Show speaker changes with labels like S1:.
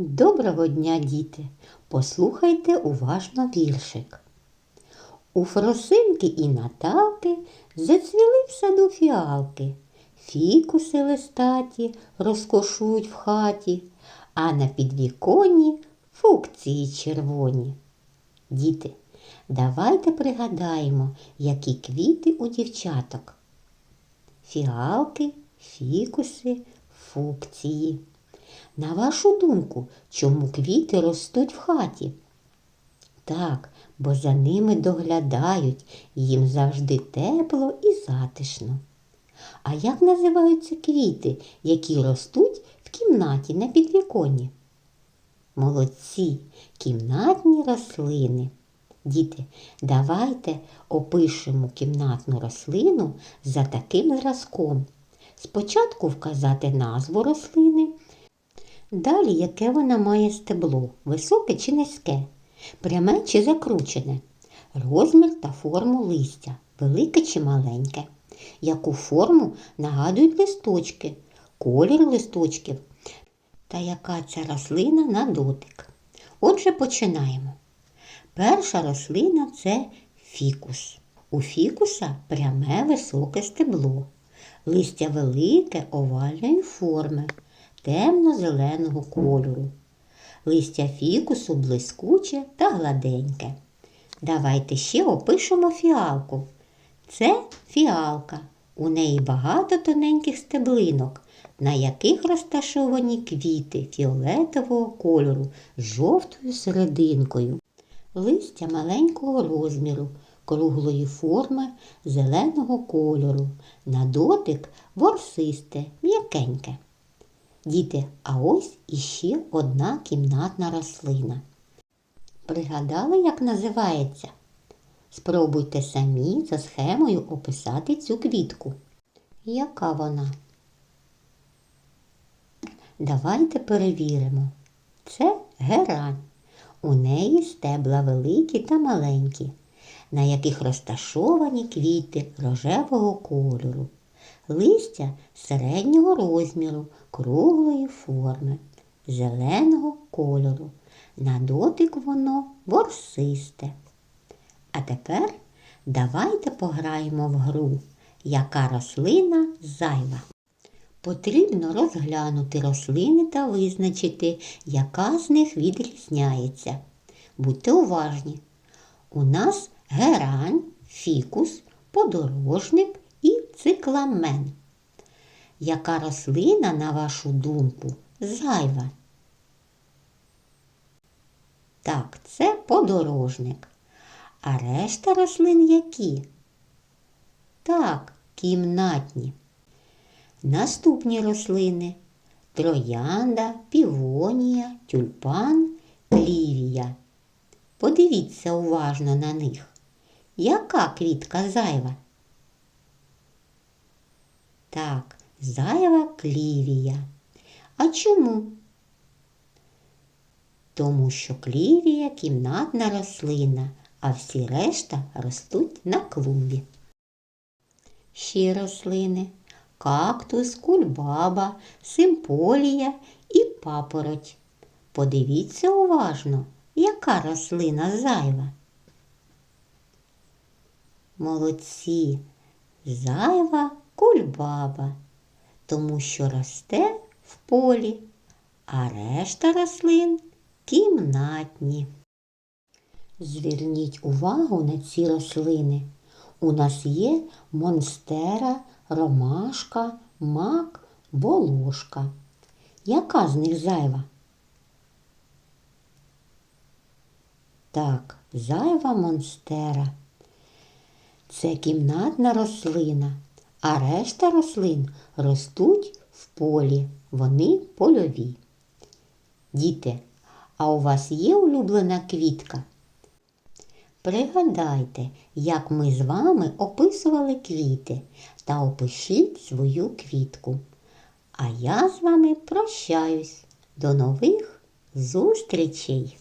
S1: Доброго дня, діти! Послухайте уважно віршик. У Фросинки і Наталки зацвіли в саду фіалки, фікуси листаті розкошують в хаті, а на підвіконні фукції червоні. Діти, давайте пригадаємо, які квіти у дівчаток. Фіалки, фікуси, фукції. На вашу думку, чому квіти ростуть в хаті? Так, бо за ними доглядають, їм завжди тепло і затишно. А як називаються квіти, які ростуть в кімнаті на підвіконні? Молодці, кімнатні рослини. Діти, давайте опишемо кімнатну рослину за таким зразком. Спочатку вказати назву рослини, далі яке вона має стебло, високе чи низьке, пряме чи закручене, розмір та форму листя, велике чи маленьке, яку форму нагадують листочки, колір листочків та яка ця рослина на дотик. Отже, починаємо. Перша рослина це фікус. У фікуса пряме високе стебло, листя велике овальної форми, темно-зеленого кольору. Листя фікусу блискуче та гладеньке. Давайте ще опишемо фіалку. Це фіалка. У неї багато тоненьких стеблинок, на яких розташовані квіти фіолетового кольору з жовтою серединкою. Листя маленького розміру, круглої форми, зеленого кольору, на дотик ворсисте, м'якеньке. Діти, а ось іще одна кімнатна рослина. Пригадали, як називається? Спробуйте самі за схемою описати цю квітку. Яка вона? Давайте перевіримо. Це герань. У неї стебла великі та маленькі, на яких розташовані квіти рожевого кольору, листя середнього розміру, круглої форми, зеленого кольору. На дотик воно ворсисте. А тепер давайте пограємо в гру, яка рослина зайва. Потрібно розглянути рослини та визначити, яка з них відрізняється. Будьте уважні. У нас герань, фікус, подорожник і цикламен. Яка рослина, на вашу думку, зайва? Так, це подорожник. А решта рослин які? Так, кімнатні. Наступні рослини троянда, півонія, тюльпан, клівія. Подивіться уважно на них. Яка квітка зайва? Так, зайва клівія. А чому? Тому що клівія кімнатна рослина, а всі решта ростуть на клумбі. Ще рослини кактус, кульбаба, симполія і папороть. Подивіться уважно, яка рослина зайва. Молодці, зайва кульбаба, тому що росте в полі, а решта рослин кімнатні. Зверніть увагу на ці рослини. У нас є монстера, ромашка, мак, волошка. Яка з них зайва? Так, зайва монстера. Це кімнатна рослина, а решта рослин ростуть в полі, вони польові. Діти, а у вас є улюблена квітка? Пригадайте, як ми з вами описували квіти та опишіть свою квітку. А я з вами прощаюсь. До нових зустрічей!